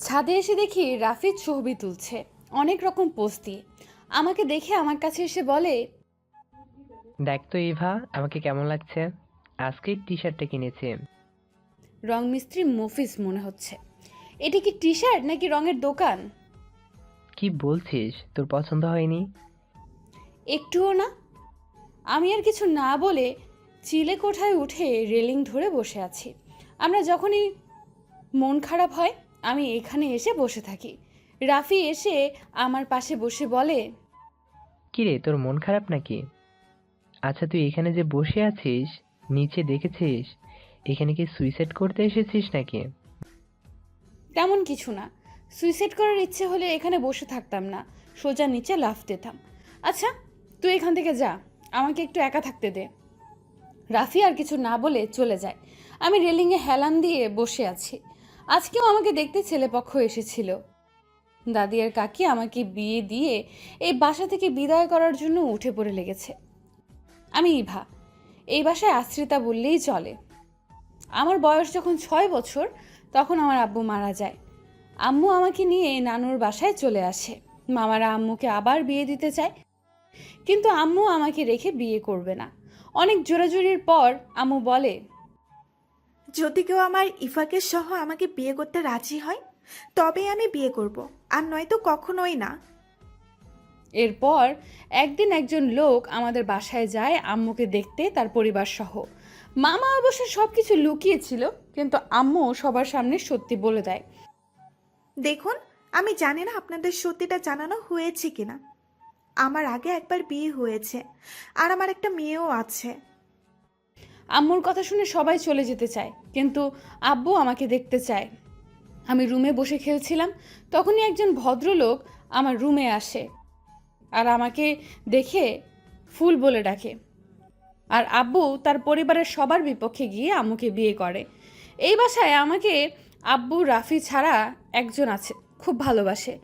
ছাদে এসে দেখি রাফি ছবি তুলছে। অনেক রকম পোস্ট দিয়ে আমাকে দেখে আমার কাছে এসে বলে দেখ তো ইভা আমাকে কেমন লাগছে? আজকেই টি শার্টটা কিনেছি। রং মিস্ত্রি মফিস মনে হচ্ছে। এটি কি টি শার্ট নাকি রঙের দোকান? কি বলছিস? তোর পছন্দ হয়নি? একটুও না। আমি আর কিছু না বলে চিলে কোঠায় উঠে রেলিং ধরে বসে আছি। আমরা যখনই মন খারাপ হয় আমি এখানে এসে বসে থাকি। রাফি এসে আমার পাশে বসে বলে কিরে তোর মন খারাপ নাকি? আচ্ছা তুই এখানে যে বসে আছিস নিচে দেখেছিস এখানে কি সুইসাইড করতে এসেছিস নাকি? তেমন কিছু না। সুইসাইড করার ইচ্ছে হলে এখানে বসে থাকতাম না সোজা নিচে লাফ দিতাম। আচ্ছা তুই এখান থেকে যা আমাকে একটু একা থাকতে দে। রাফি আর কিছু না বলে চলে যায়। আমি রেলিংয়ে হেলান দিয়ে বসে আছি। আজকেও আমাকে দেখতে ছেলেপক্ষ এসেছিল। দাদি আর কাকি আমাকে বিয়ে দিয়ে এই বাসা থেকে বিদায় করার জন্য উঠে পড়ে লেগেছে। আমি ইভা, এই বাসায় আশ্রিতা বললেই চলে। আমার বয়স যখন ছয় বছর, তখন আমার আব্বু মারা যায়। আম্মু আমাকে নিয়ে নানুর বাসায় চলে আসে। মামারা আম্মুকে আবার বিয়ে দিতে চায়। কিন্তু আম্মু আমাকে রেখে বিয়ে করবে না। অনেক জোরাজুরির পর আম্মু বলে যদি কেউ আমার ইফাকে সহ আমাকে বিয়ে করতে রাজি হয় তবেই আমি বিয়ে করব আর নয়তো কখনোই না। এরপর একদিন একজন লোক আমাদের বাসায় যায় আম্মুকে দেখতে তার পরিবার সহ। মামা অবশ্য সব কিছু লুকিয়েছিল কিন্তু আম্মু সবার সামনে সত্যি বলে দেয়। দেখুন আমি জানি না আপনাদের সত্যিটা জানানো হয়েছে কিনা। আমার আগে একবার বিয়ে হয়েছে আর আমার একটা মেয়েও আছে। আম্মুর কথা শুনে সবাই চলে যেতে চায়, কিন্তু আব্বু আমাকে দেখতে চায়। আমি রুমে বসে খেলছিলাম, তখনই একজন ভদ্রলোক আমার রুমে আসে আর আমাকে দেখে ফুল বলে ডাকে। আর আব্বু তার পরিবারের সবার বিপক্ষে গিয়ে আম্মুকে বিয়ে করে। এই বাসায় আমাকে আব্বু, রাফি ছাড়া একজন আছে, খুব ভালোবাসে।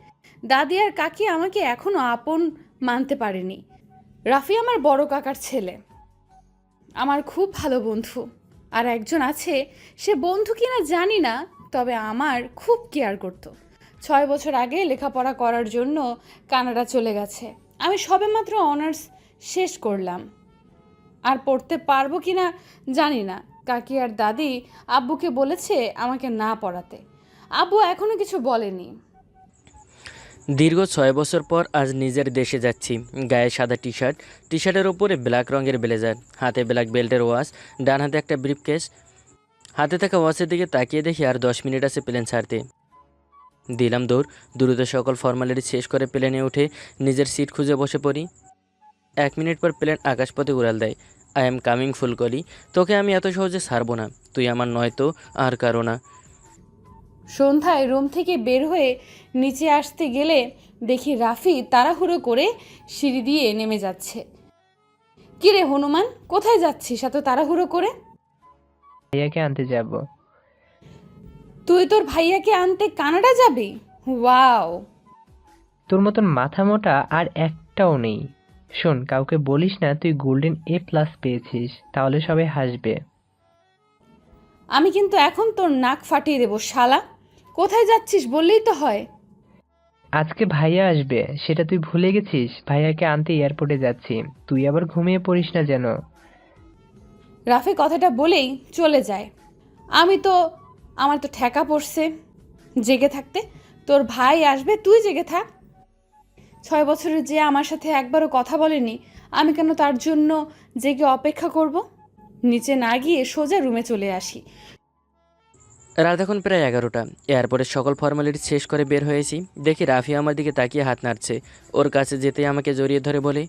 দাদি আর কাকি আমাকে এখনও আপন মানতে পারেনি। রাফি আমার বড় কাকার ছেলে। আমার খুব ভালো বন্ধু। আর একজন আছে, সে বন্ধু কিনা জানি না, তবে আমার খুব কেয়ার করত। ছয় বছর আগে লেখাপড়া করার জন্য কানাডা চলে গেছে। আমি সবেমাত্র অনার্স শেষ করলাম। আর পড়তে পারব কি না জানি না। কাকি আর দাদি আব্বুকে বলেছে আমাকে না পড়াতে। আব্বু এখনও কিছু বলেনি। দীর্ঘ ছয় বছর পর আজ নিজের দেশে যাচ্ছি। গায়ে সাদা টি শার্ট টি শার্টের ওপরে ব্ল্যাক রঙের ব্লেজার, হাতে ব্ল্যাক বেল্টের ওয়াশ, ডান হাতে একটা ব্রিফকেস হাতে থাকা ওয়াচের দিকে তাকিয়ে দেখি আর দশ মিনিট আছে প্লেন ছাড়তে। দিলাম দৌড়, দ্রুত সকল ফর্মালিটি শেষ করে প্লেনে উঠে নিজের সিট খুঁজে বসে পড়ি। এক মিনিট পর প্লেন আকাশপথে উড়াল দেয়। আই এম কামিং ফুল কলি তোকে আমি এত সহজে ছাড়বো না। তুই আমার নয়তো আর কারও না। সন্ধ্যায় রুম থেকে বের হয়ে নিচে আসতে গেলে দেখি রাফি তাড়াহুড়ো করে সিঁড়ি দিয়ে নেমে যাচ্ছে। কিরে হনুমান কোথায় যাচ্ছিস এত তাড়াহুড়ো করে? ভাইয়াকে আনতে যাব। তুই তোর ভাইয়াকে আনতে কানাডা যাবি? ওয়াও! তোর মতন মাথা মোটা আর একটাও নেই। শোন কাউকে বলিস না তুই গোল্ডেন এ প্লাস পেয়েছিস তাহলে সবাই হাসবে। আমি কিন্তু এখন তোর নাক ফাটিয়ে দেবো শালা। কোথায় যাচ্ছিস বললেই তো হয়। আজকে ভাইয়া আসবে সেটা তুই ভুলে গেছিস? ভাইয়াকে আনতে এয়ারপোর্টে যাচ্ছি। তুই আবার ঘুমিয়ে পড়িস না যেন। রাফি কথাটা বলেই চলে যায়। আমি তো আমার তো ঠেকা পড়ছে জেগে থাকতে। তোর ভাই আসবে তুই জেগে থাক। ছয় বছরের যে আমার সাথে একবারও কথা বলেনি আমি কেন তার জন্য জেগে অপেক্ষা করব? নিচে না গিয়ে সোজা রুমে চলে আসি। রাত এখন প্রায় এগারোটা। এয়ারপোর্টের সকল ফর্মালিটি শেষ করে বের হয়েছি। দেখি রাফি আমার দিকে তাকিয়ে হাত নাড়ছে। ওর কাছে যেতে আমাকে জড়িয়ে ধরে বলে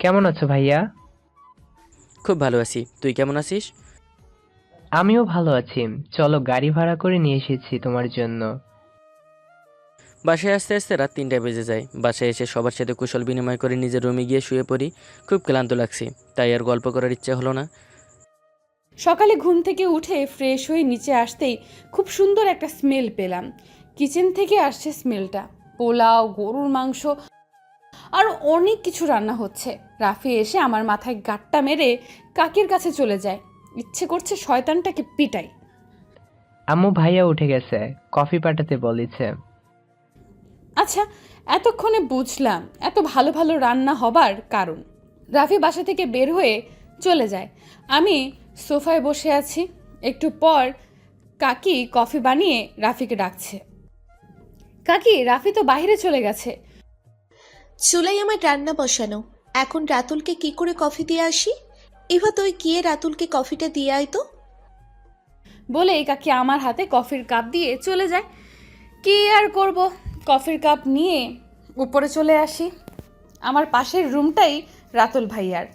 কেমন আছো ভাইয়া? খুব ভালো আছি। তুই কেমন আছিস? আমিও ভালো আছি। চলো গাড়ি ভাড়া করে নিয়ে এসেছি তোমার জন্য। বাসায় আসতে আসতে রাত তিনটা বেজে যায়। বাসায় এসে সবার সাথে কুশল বিনিময় করে নিজের রুমে গিয়ে শুয়ে পড়ি। খুব ক্লান্ত লাগছে। তাই আর গল্প করার ইচ্ছা হলো না। সকালে ঘুম থেকে উঠে ফ্রেশ হয়ে নিচে আসতেই খুব সুন্দর একটা স্মেল পেলাম। কিচেন থেকে আসছে স্মেলটা পোলাও গরুর মাংস আর অনেক কিছু রান্না হচ্ছে। রাফি এসে আমার মাথায় গাট্টা মেরে কাকের কাছে চলে যায়। ইচ্ছে করছে শয়তানটাকে পিটাই। আম্মু ভাইয়া উঠে গেছে। কফি পাঠাতে বলেছে। আচ্ছা এতক্ষণে বুঝলাম এত ভালো ভালো রান্না হবার কারণ। রাফি বাসা থেকে বের হয়ে চলে যায়। আমি সোফায় বসে আছি। একটু পর কাকি কফি বানিয়ে রাফিকে ডাকছে। কাকি রাফি তো বাইরে চলে গেছে। চুলাই আমার রান্না বসানো। এখন রাতুলকে কি করে কফি দিয়ে আসি? এবার তুই গিয়ে রাতুলকে কফিটা দিয়ে আয় তো। বলেই কাকি আমার হাতে কফির কাপ দিয়ে চলে যায়। কি আর করব? কফির কাপ নিয়ে উপরে চলে আসি। আমার পাশের রুমটাই রাতুল ভাইয়ার।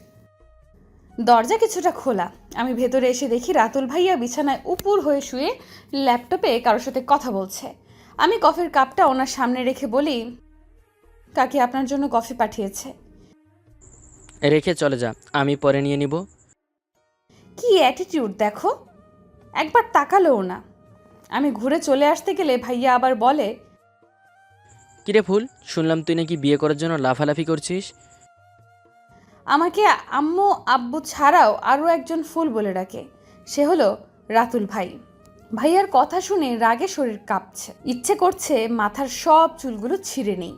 দরজা কিছুটা খোলা। আমি ভেতরে এসে দেখি রাতুল ভাইয়া বিছানায় উপুর হয়ে শুয়ে ল্যাপটপে কারোর সাথে কথা বলছে। আমি কফির কাপটা ওনার সামনে রেখে বলি কাকি আপনার জন্য কফি পাঠিয়েছে। রেখে চলে যা আমি পরে নিয়ে নিব। কি অ্যাটিটিউড দেখো। একবার তাকালোও না। আমি ঘুরে চলে আসতে গেলে ভাইয়া আবার বলে কিরে ফুল শুনলাম তুই নাকি বিয়ে করার জন্য লাফালাফি করছিস? আমাকে আম্মু আব্বু ছাড়াও আরও একজন ফুল বলে ডাকে। সে হলো রাতুল ভাই। ভাইয়ার কথা শুনে রাগে শরীর কাঁপছে। ইচ্ছে করছে মাথার সব চুলগুলো ছিঁড়ে নেই।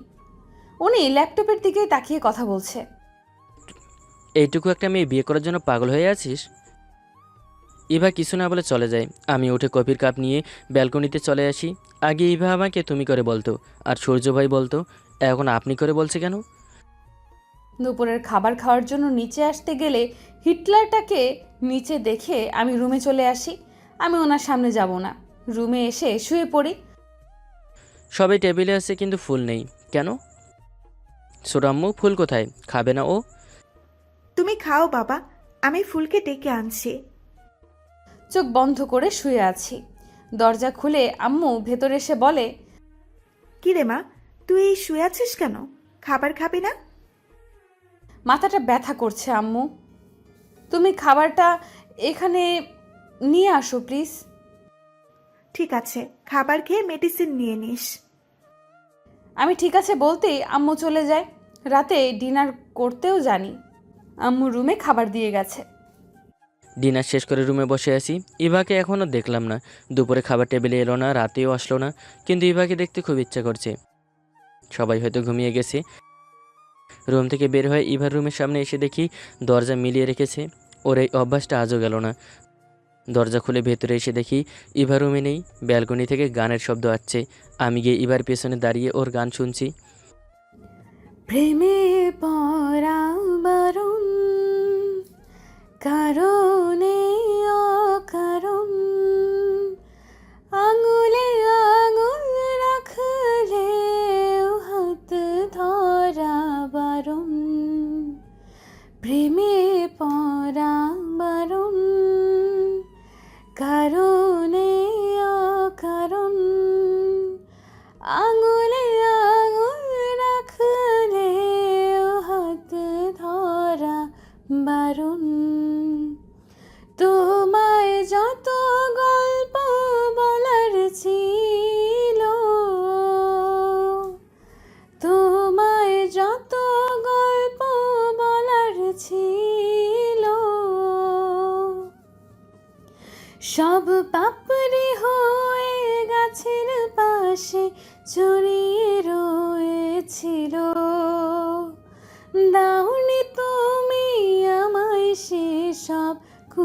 উনি ল্যাপটপের দিকে তাকিয়ে কথা বলছে। এইটুকু একটা মেয়ে বিয়ে করার জন্য পাগল হয়ে আছিস? ইভা কিছু না বলে চলে যায়। আমি উঠে কফির কাপ নিয়ে ব্যালকনিতে চলে আসি। আগে ইভা আমাকে তুমি করে বলতো, আর সূর্য ভাই বলতো, এখন আপনি করে বলছে কেন? দুপুরের খাবার খাওয়ার জন্য নিচে আসতে গেলে হিটলারটাকে নিচে দেখে আমি রুমে চলে আসি। আমি ওনার সামনে যাব না। রুমে এসে শুয়ে পড়ি। সবাই টেবিলে আছে কিন্তু ফুল নেই। কেন? সুরাম্মু ফুল কোথায়? খাবে না ও? তুমি খাও বাবা আমি ফুলকে ডেকে আনছি। চোখ বন্ধ করে শুয়ে আছি। দরজা খুলে আম্মু ভেতরে এসে বলে কি রে মা তুই শুয়ে আছিস কেন? খাবার খাবি না? মাথাটা ব্যথা করছে আম্মু। তুমি খাবারটা এখানে নিয়ে আসো প্লিজ। ঠিক আছে খাবার খেয়ে মেডিসিন নিয়ে নিস। আমি ঠিক আছে বলতেই আম্মু চলে যায়। রাতে ডিনার করতেও জানি। আম্মু রুমে খাবার দিয়ে গেছে। ডিনার শেষ করে রুমে বসে আছি। ইভাকে এখনও দেখলাম না। দুপুরে খাবার টেবিলে এলো না রাতেও আসলো না। কিন্তু ইভাকে দেখতে খুব ইচ্ছা করছে। সবাই হয়তো ঘুমিয়ে গেছে। রুম থেকে বের হয়ে ইভার রুমের সামনে এসে দেখি দরজা মিলিয়ে রেখেছে। ওর এই অভ্যাসটা আজও গেল না। দরজা খুলে ভেতরে এসে দেখি ইভার রুমে নেই, ব্যালকনি থেকে গানের শব্দ আসছে। আমি গিয়ে ইভার পেছনে দাঁড়িয়ে ওর গান শুনছি। প্রেমে পরা বারণ কারণে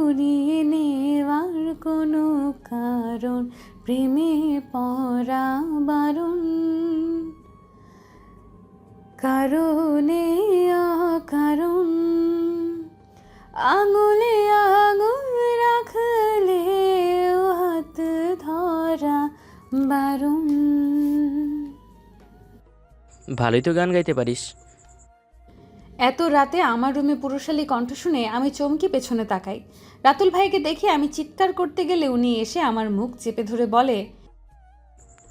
কুড়িয়ে নেওয়ার কোনো কারণ, প্রেমে পড়া বারণ। কারণে অকারণ, আঙুলে আঙুল রাখলে হাত ধরা বারণ। ভালোই তো গান গাইতে পারিস। এত রাতে আমার রুমে পুরুষালী কণ্ঠ শুনে আমি চমকে পেছনে তাকাই। রাতুল ভাইকে দেখে আমি চিৎকার করতে গেলে উনি এসে আমার মুখ চেপে ধরে বলে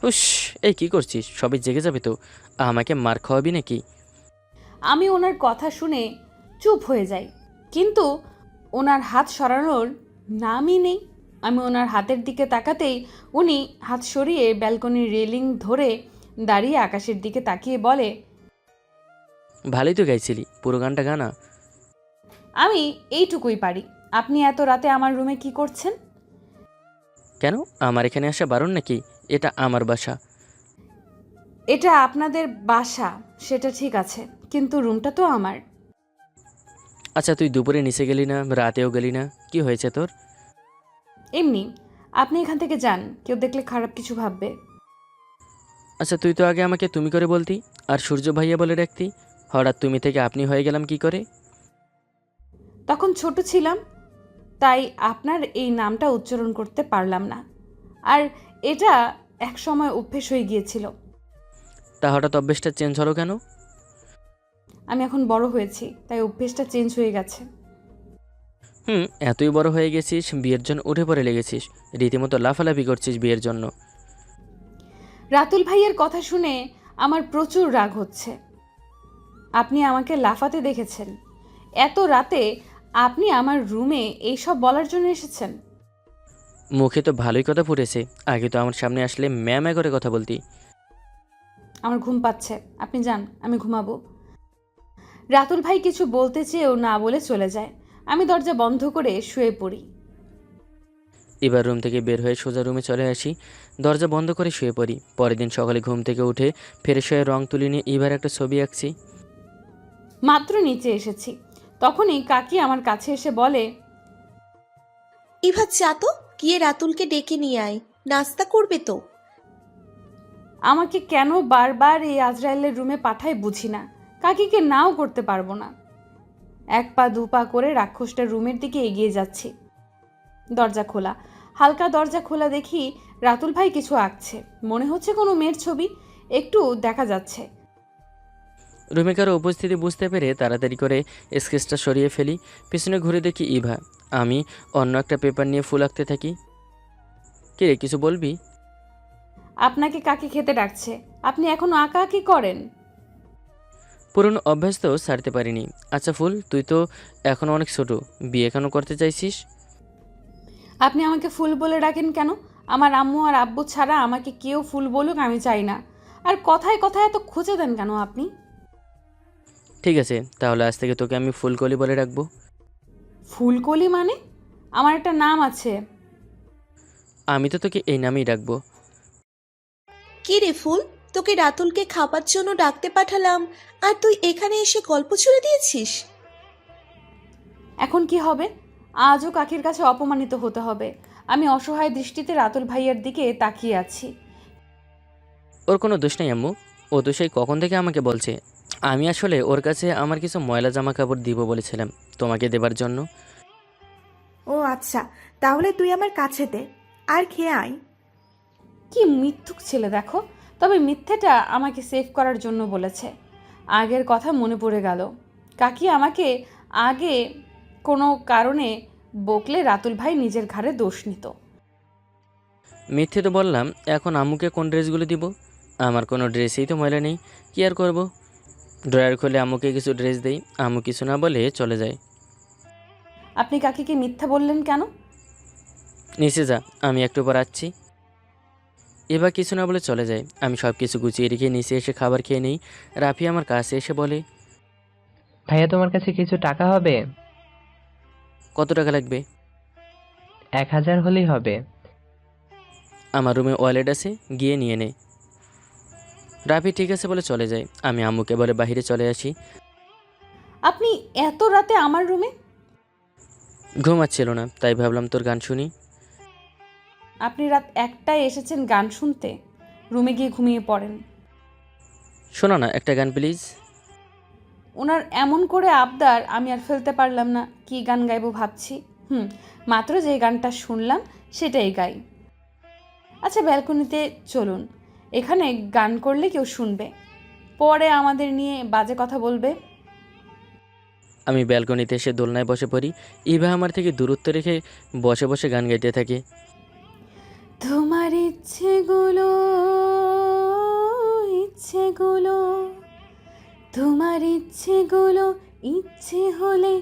হুস এই কি করছিস? সবাই জেগে যাবে তো। আমাকে মার খাওয়াবি নাকি? আমি ওনার কথা শুনে চুপ হয়ে যাই। কিন্তু ওনার হাত সরানোর নামই নেই। আমি ওনার হাতের দিকে তাকাতেই উনি হাত সরিয়ে ব্যালকনির রেলিং ধরে দাঁড়িয়ে আকাশের দিকে তাকিয়ে বলে ভালোই তো গাইছিলি পুরো গানটা গানা আমি এইটুকুই পারি। আপনি এত রাতে আমার রুমে কি করছেন? কেন? আমার এখানে আসা বারণ নাকি? এটা আমার বাসা। এটা আপনাদের বাসা সেটা ঠিক আছে কিন্তু রুমটা তো আমার। আচ্ছা তুই দুপুরে নিচে গেলি না রাতেও গেলি না? কি হয়েছে তোর? এমনি আপনি এখান থেকে যান কেউ দেখলে খারাপ কিছু ভাববে। আচ্ছা তুই তো আগে আমাকে তুমি করে বলতি আর সূর্য ভাইয়া বলে রাখতি হঠাৎ তুমি থেকে আপনি হয়ে গেলাম কি করে? তখন ছোট ছিলাম তাই আপনার এই নামটা উচ্চারণ করতে পারলাম না। আর এটা এক সময় অভ্যেস হয়ে গিয়েছিল। তা হঠাৎ অভ্যেসটা চেঞ্জ হলো কেন? আমি এখন বড় হয়েছি তাই অভ্যেসটা চেঞ্জ হয়ে গেছে। হুম এতই বড় হয়ে গেছিস বিয়ের জন্য উঠে পড়ে লেগেছিস। রীতিমতো লাফালাফি করছিস বিয়ের জন্য। রাতুল ভাইয়ের কথা শুনে আমার প্রচুর রাগ হচ্ছে। আপনি আমাকে লাফাতে দেখেছেন। এত রাতে আপনি আমার রুমে এইসব বলার জন্য এসেছেন। মুখে তো ভালোই কথা ফুটেছে। আগে তো আমার সামনে আসলে ম্যামে করে কথা বলতি। আমার ঘুম পাচ্ছে। আপনি যান আমি ঘুমাবো। রাতুল ভাই কিছু বলতে চেয়েও না বলে চলে যায়। আমি দরজা বন্ধ করে শুয়ে পড়ি। এবার রুম থেকে বের হয়ে সোজা রুমে চলে আসি। দরজা বন্ধ করে শুয়ে পড়ি। পরের দিন সকালে ঘুম থেকে উঠে ফ্রেশ হয়ে রং তুলি নিয়ে এবার একটা ছবি আঁকছি। মাত্র নিচে এসেছি। তখনই কাকি আমার কাছে এসে বলে ইভা চা তো গিয়ে রাতুলকে ডেকে নিয়ে আয় নাস্তা করবে তো। আমাকে কেন বারবার এই আজরায়েলের রুমে পাঠায় বুঝি না। কাকিকে নাও করতে পারব না। এক পা দু পা করে রাক্ষসটার রুমের দিকে এগিয়ে যাচ্ছি। দরজা খোলা। হালকা দরজা খোলা দেখি রাতুল ভাই কিছু আঁকছে। মনে হচ্ছে কোনো মেয়ের ছবি। একটু দেখা যাচ্ছে। রুমে কারও উপস্থিতি বুঝতে পেরে তাড়াতাড়ি করে স্কেচটা সরিয়ে ফেলি। পিছনে ঘুরে দেখি ইভা। আমি অন্য একটা পেপার নিয়ে ফুল আঁকতে থাকি। কে রে কিছু বলবি? আপনাকে কাকে খেতে ডাকছে? আপনি এখনও আঁকা আঁকি করেন? পুরনো অভ্যাস তো ছাড়তে পারিনি। আচ্ছা ফুল তুই তো এখনও অনেক ছোট। বিয়ে কেন করতে চাইছিস? আপনি আমাকে ফুল বলে ডাকেন কেন? আমার আম্মু আর আব্বু ছাড়া আমাকে কেউ ফুল বলুক আমি চাই না। আর কথায় কথায় এত খুঁজে দেন কেন আপনি? ঠিক আছে তাহলে আজ থেকে তোকে আমি ফুলকলি বলে রাখব। ফুলকলি মানে? আমার একটা নাম আছে। আমি তো তোকে এই নামেই ডাকবো কি রে ফুল তোকে রাতুলকে খাবার জন্য ডাকতে পাঠালাম আর তুই এখানে এসে গল্প ছুড়ে দিয়েছিস? এখন কি হবে? আজও কাকির কাছে অপমানিত হতে হবে। আমি অসহায় দৃষ্টিতে রাতুল ভাইয়ের দিকে তাকিয়ে আছি। ওর কোনো দোষ নেই আম্মু। ও তো সেই কখন থেকে আমাকে বলছে আমি আসলে ওর কাছে আমার কিছু ময়লা জামা কাপড় দিব বলেছিলাম। তোমাকে দেবার জন্য। ও আচ্ছা তাহলে তুই আমার কাছে দে। আর খেয়ে আয়। কি মিথ্যুক ছেলে দেখো তবে মিথ্যেটা আমাকে সেভ করার জন্য বলেছে। আগের কথা মনে পড়ে গেল। কাকি আমাকে আগে কোনো কারণে বকলে রাতুল ভাই নিজের ঘাড়ে দোষ নিত। মিথ্যে তো বললাম এখন আমুকে কোন ড্রেসগুলো দিব? আমার কোনো ড্রেসেই তো ময়লা নেই। কি আর করব? ড্রয়ার খুলে আমুকে কিছু ড্রেস দেই আম্মু কিছু না বলে চলে যায়। আপনি কাকিকে মিথ্যা বললেন কেন? নিচে যা আমি একটু পর আসছি। এবার কিছু না বলে চলে যায়। আমি সব কিছু গুছিয়ে রেখে নিচে এসে খাবার খেয়ে নিই। রাফি আমার কাছে এসে বলে ভাইয়া তোমার কাছে কিছু টাকা হবে? কত টাকা লাগবে? এক হাজার হলেই হবে। আমার রুমে ওয়ালেট আছে গিয়ে নিয়ে নে। রাফি ঠিক আছে বলে চলে যায় আমি আম্মুকে বলে বাইরে চলে আসি। আপনি এত রাতে আমার রুমে? ঘুমাচ্ছিল না তাই ভাবলাম তোর গান শুনি। আপনি রাত একটায় এসেছেন গান শুনতে। রুমে গিয়ে ঘুমিয়ে পড়েন। শোনো না একটা গান প্লিজ। ওনার এমন করে আবদার আমি আর ফেলতে পারলাম না। কি গান গাইবো ভাবছি। হুম মাত্র যে গানটা শুনলাম সেটাই গাই। আচ্ছা ব্যালকনিতে চলুন। এখানে গান করলে কেউ শুনবে। পরে আমাদের নিয়ে বাজে কথা বলবে। আমি ব্যালকনিতে এসে দোলনায় বসে পড়ি। ইভা আমার থেকে দূরত্ব রেখে বসে বসে গান গাইতে থাকে। তোমার ইচ্ছেগুলো ইচ্ছেগুলো তোমার ইচ্ছেগুলো ইচ্ছে হলে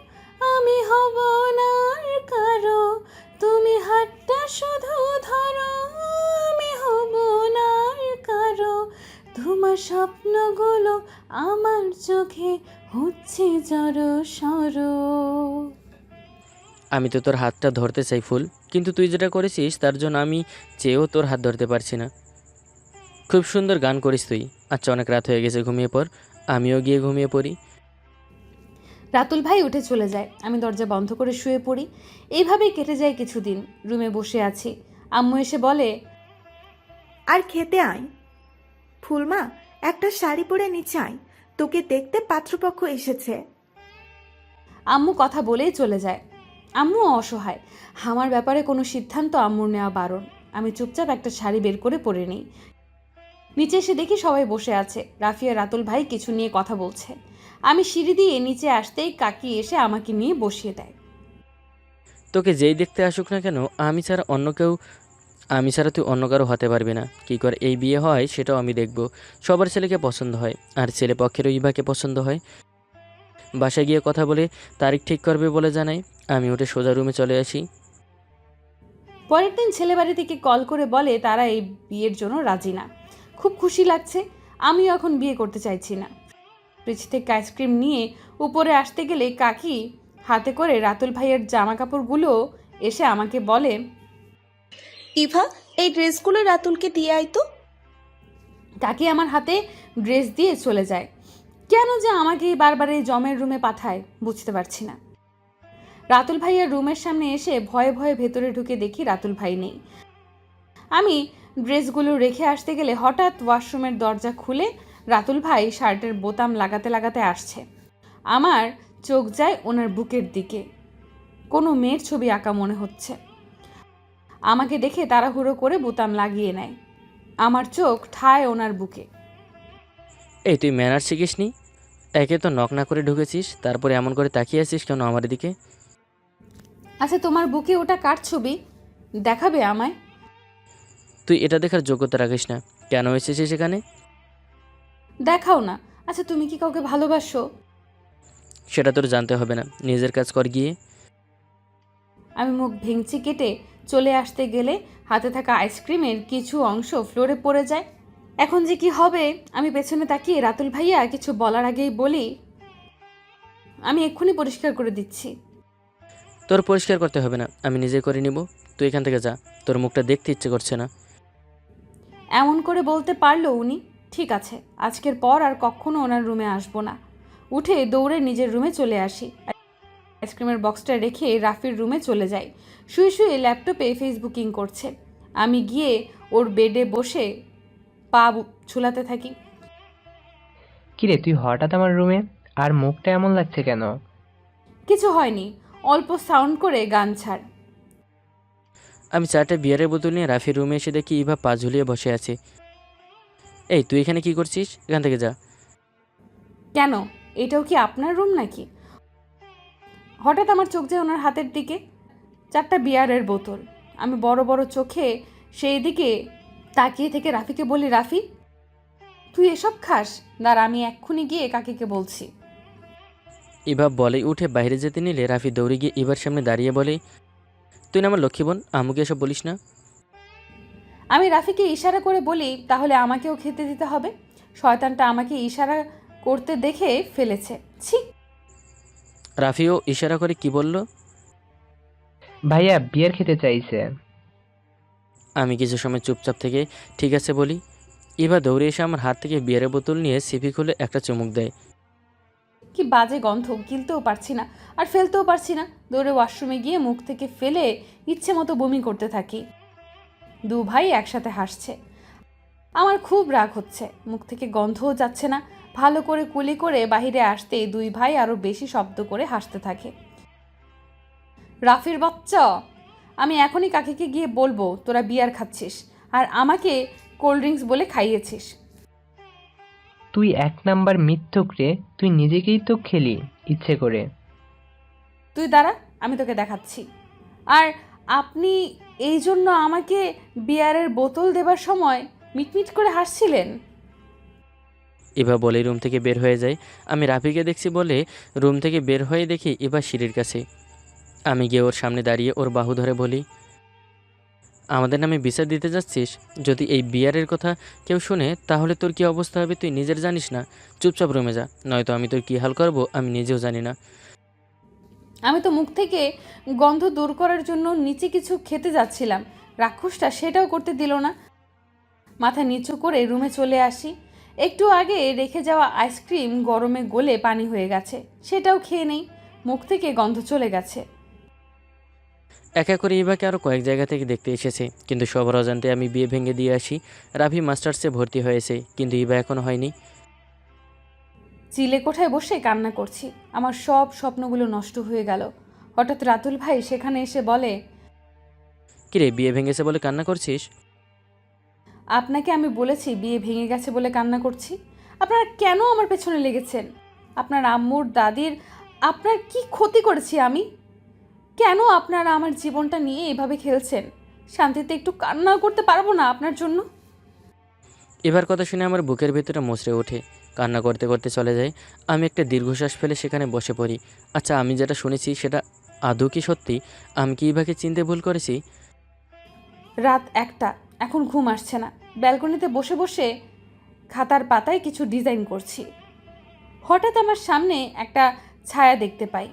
আমি হব না কারও। তুমি হাতটা শুধু ধরো, আমি হব না কারও। তোমার স্বপ্নগুলো আমার চোখে হচ্ছে জড়ো সরো আমি তো তোর হাতটা ধরতে চাই ফুল, কিন্তু তুই যেটা করেছিস তার জন্য আমি চেয়েও তোর হাত ধরতে পারছি না। খুব সুন্দর গান করিস তুই। আচ্ছা অনেক রাত হয়ে গেছে, ঘুমিয়ে পর আমিও গিয়ে ঘুমিয়ে পড়ি। রাতুল ভাই উঠে চলে যায়। আমি দরজা বন্ধ করে শুয়ে পড়ি। এইভাবেই কেটে যায় কিছুদিন। রুমে বসে আছি। আম্মু এসে বলে আর খেতে আয়। ফুলমা একটা শাড়ি পরে নিচে আয়। তোকে দেখতে পাত্রপক্ষ এসেছে। আম্মু কথা বলেই চলে যায়। আম্মু অসহায়। আমার ব্যাপারে কোনো সিদ্ধান্ত আম্মুর নেওয়া বারণ। আমি চুপচাপ একটা শাড়ি বের করে পরে নিই। নিচে এসে দেখি সবাই বসে আছে। রাফিয়া রাতুল ভাই কিছু নিয়ে কথা বলছে। আমি সিঁড়ি দিয়ে নিচে আসতেই কাকি এসে আমাকে নিয়ে বসিয়ে দেয়। তোকে যেই দেখতে আসুক না কেন আমি ছাড়া অন্য কেউ আমি ছাড়া তুই অন্য কারও হতে পারবি না। কী করে এই বিয়ে হয় সেটাও আমি দেখব। সবার ছেলেকে পছন্দ হয় আর ছেলে পক্ষেরও ইভাকে পছন্দ হয়। বাসায় গিয়ে কথা বলে তারিখ ঠিক করবে বলে জানাই। আমি উঠে সোজা রুমে চলে আসি। পরের দিন ছেলে বাড়ি থেকে কল করে বলে তারা এই বিয়ের জন্য রাজি না। খুব খুশি লাগছে আমিও এখন বিয়ে করতে চাইছি না। ফ্রিজ থেকে আইসক্রিম নিয়ে উপরে আসতে গেলে কাকি হাতে করে রাতুল ভাইয়ের জামা কাপড়গুলো এসে আমাকে বলে ইভা এই ড্রেসগুলো রাতুলকে দিয়ে আয় তো। কাকি আমার হাতে ড্রেস দিয়ে চলে যায়। কেন যে আমাকে বারবার এই জমের রুমে পাঠায় বুঝতে পারছি না। রাতুল ভাইয়ের রুমের সামনে এসে ভয়ে ভয়ে ভেতরে ঢুকে দেখি রাতুল ভাই নেই। আমি ড্রেসগুলো রেখে আসতে গেলে হঠাৎ ওয়াশরুমের দরজা খুলে রাতুল ভাই শার্টের বোতাম লাগাতে লাগাতে আসছে। আমার চোখ যায় ওনার বুকের দিকে। কোনো মেয়ের ছবি আঁকা মনে হচ্ছে। আমাকে দেখে তাড়াহুড়ো করে বোতাম লাগিয়ে নেয়। আমার চোখ ঠায় ওনার বুকে। এই তুই ম্যানার শিখিস নি? একে তো নক না করে ঢুকেছিস তারপরে এমন করে তাকিয়ে আছিস কেন আমার দিকে আচ্ছা তোমার বুকে ওটা কার ছবি? দেখাবে আমায়। তুই এটা দেখার যোগ্যতা রাখিস না। কেন এসেছিস সেখানে দেখাও না। আচ্ছা তুমি কি কাউকে ভালোবাসো? সেটা তোর জানতে হবে না। নিজের কাজ কর গিয়ে। আমি মুখ ভেঙচি কেটে চলে আসতে গেলে হাতে থাকা আইসক্রিমের কিছু অংশ ফ্লোরে পড়ে যায়। এখন যে কি হবে আমি পেছনে তাকিয়ে রাতুল ভাইয়া কিছু বলার আগেই বলি আমি এক্ষুনি পরিষ্কার করে দিচ্ছি। তোর পরিষ্কার করতে হবে না। আমি নিজে করে নিব। তুই এখান থেকে যা। তোর মুখটা দেখতে ইচ্ছে করছে না। এমন করে বলতে পারল উনি। ঠিক আছে আজকের পর আর কখনো ওনার রুমে আসব না। উঠে দৌড়ে নিজের রুমে চলে আসি। আইসক্রিমের বক্সটা রেখে রাফির রুমে চলে যাই। শুয়ে শুয়ে ল্যাপটপে ফেসবুকিং করছে। আমি গিয়ে ওর বেডে বসে পা ছুলাতে থাকি। কিরে তুই হঠাৎ আমার রুমে? আর মুখটা এমন লাগছে কেন? কিছু হয়নি অল্প সাউন্ড করে গান ছাড়। আমি চারটে বিয়ারের বোতল নিয়ে রাফির রুমে এসে দেখি ইভা পা ঝুলিয়ে বসে আছে। এই তুই এখানে কি করছিস? এখান থেকে যা। কেন? এটাও কি আপনার রুম নাকি? হঠাৎ আমার চোখ যায় ওনার হাতের দিকে। চারটা বিয়ারের বোতল। আমি বড় বড় চোখে সেই দিকে তাকিয়ে থেকে রাফিকে বলি রাফি তুই এসব খাস? দাঁড়া আমি এক্ষুনি গিয়ে কাকিকে বলছি। ইভা বলে উঠে বাইরে যেতে নিলে রাফি দৌড়ে গিয়ে ইভার সামনে দাঁড়িয়ে বলে তুই না আমার লক্ষ্মী বোন? আমুকে এসব বলিস না আমি রাফিকে ইশারা করে বলি তাহলে আমাকেও খেতে দিতে হবে। শয়তানটা আমাকে ইশারা করতে দেখে ফেলেছে। ছি। রাফিও ইশারা করে কি বলল? ভাইয়া বিয়ার খেতে চাইছে। আমি কিছু সময় চুপচাপ থেকে ঠিক আছে বলি। এবার দৌড়ে এসে আমার হাত থেকে বিয়ারের বোতল নিয়ে সিপি খুলে একটা চুমুক দেয়। কি বাজে গন্ধ গিলতেও পারছি না। আর ফেলতেও পারছি না। দৌড়ে ওয়াশরুমে গিয়ে মুখ থেকে ফেলে ইচ্ছে মতো বমি করতে থাকি। দু ভাই একসাথে হাসছে। আমার খুব রাগ হচ্ছে মুখ থেকে গন্ধও যাচ্ছে না। ভালো করে কুলি করে বাহিরে আসতে দুই ভাই আরও বেশি শব্দ করে হাসতে থাকে। রাফির বাচ্চা আমি এখনই কাকিকে গিয়ে বলব তোরা বিয়ার খাচ্ছিস আর আমাকে কোল্ড ড্রিঙ্কস বলে খাইয়েছিস। তুই এক নাম্বার মিথ্যুক রে তুই নিজেকেই তো খেলি ইচ্ছে করে। তুই দাঁড়া আমি তোকে দেখাচ্ছি। আর আপনি এই জন্য আমাকে বিয়ারের বোতল দেবার সময় মিটমিট করে হাসছিলেন। ইভা বলে রুম থেকে বের হয়ে যায়। আমি রাফিকে দেখছি বলে রুম থেকে বের হয়ে দেখি ইভা সিঁড়ির কাছে। আমি গিয়ে ওর সামনে দাঁড়িয়ে ওর বাহু ধরে বলি, আমাদের নামে বিচার দিতে যাচ্ছিস? যদি এই বিয়ারের কথা কেউ শুনে, তাহলে তোর কি অবস্থা হবে তুই নিজের জানিস না? চুপচাপ রুমে যা, নয়তো আমি তোর কী হাল করব আমি নিজেও জানি না। আমি তো মুখ থেকে গন্ধ দূর করার জন্য নিচে কিছু খেতে যাচ্ছিলাম। রাক্ষসটা সেটাও করতে দিল না। মাথা নিচু করে রুমে চলে আসি। একটু আগে রেখে যাওয়া আইসক্রিম গরমে গলে পানি হয়ে গেছে। সেটাও খেয়ে নেই। মুখ থেকে গন্ধ চলে গেছে। এক করে ইভাকে আরও কয়েক জায়গা থেকে দেখতে এসেছে। কিন্তু সবার অজান্তে আমি বিয়ে ভেঙে দিয়ে আসি। রাভি মাস্টার্সে ভর্তি হয়েছে। কিন্তু ইভা এখনও হয়নি। চিলে কোঠায় বসে কান্না করছি। আমার সব স্বপ্নগুলো নষ্ট হয়ে গেল। হঠাৎ রাতুল ভাই সেখানে এসে বলে কিরে বিয়ে ভেঙেছে বলে কান্না করছিস? আপনাকে আমি বলেছি বিয়ে ভেঙে গেছে বলে কান্না করছি। আপনারা কেন আমার পেছনে লেগেছেন? আপনার আম্মুর দাদির আপনার কি ক্ষতি করেছি আমি? কেন আপনারা আমার জীবনটা নিয়ে এভাবে খেলছেন? শান্তিতে একটু কান্নাও করতে পারব না আপনার জন্য? এবার কথা শুনে আমার বুকের ভেতরে মচড়ে ওঠে। কান্না করতে করতে চলে যায় আমি একটা দীর্ঘশ্বাস ফেলে সেখানে বসে পড়ি। আচ্ছা আমি যেটা শুনেছি সেটা আদৌ কি সত্যি? আমি কি ইভাকে চিনতে ভুল করেছি? রাত একটা। এখন ঘুম আসছে না। ব্যালকনিতে বসে বসে খাতার পাতায় কিছু ডিজাইন করছি। হঠাৎ আমার সামনে একটা ছায়া দেখতে পাই।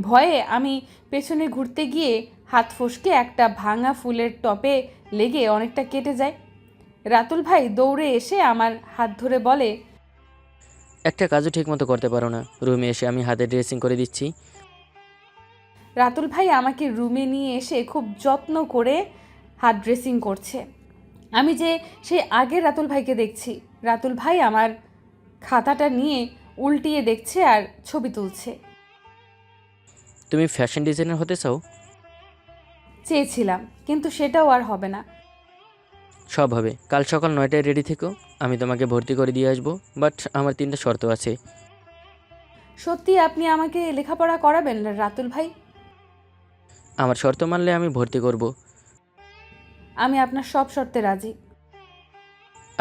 ভয়ে আমি পেছনে ঘুরতে গিয়ে হাত ফসকে একটা ভাঙা ফুলের টপে লেগে অনেকটা কেটে যায় রাতুল ভাই দৌড়ে এসে আমার হাত ধরে বলে একটা কাজও ঠিকমতো করতে পারো না। রুমে এসে আমি হাতে ড্রেসিং করে দিচ্ছি। রাতুল ভাই আমাকে রুমে নিয়ে এসে খুব যত্ন করে হাত ড্রেসিং করছে। আমি যে সেই আগে রাতুল ভাইকে দেখছি। রাতুল ভাই আমার খাতাটা নিয়ে উল্টিয়ে দেখছে আর ছবি তুলছে। তুমি ফ্যাশন ডিজাইনার হতে চাও? চেয়েছিলাম কিন্তু সেটাও আর হবে না। সব হবে। কাল সকাল নয়টায় রেডি থেকো আমি তোমাকে ভর্তি করে দিয়ে আসব বাট আমার তিনটা শর্ত আছে। সত্যি আপনি আমাকে লেখাপড়া করাবেন রাতুল ভাই? আমার শর্ত মানলে আমি ভর্তি করব। আমি আপনার সব শর্তে রাজি।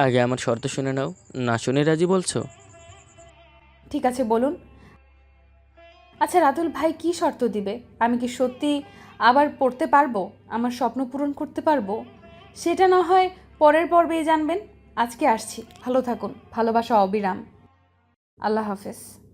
আগে আমার শর্ত শুনে নাও না শুনে রাজি বলছো? ঠিক আছে বলুন। আচ্ছা রাতুল ভাই কি শর্ত দিবে? আমি কি সত্যি আবার পড়তে পারব? আমার স্বপ্ন পূরণ করতে পারব? সেটা না হয় পরের পর্বেই জানবেন। আজকে আসছি। ভালো থাকুন। ভালোবাসা অবিরাম। আল্লাহ হাফেজ।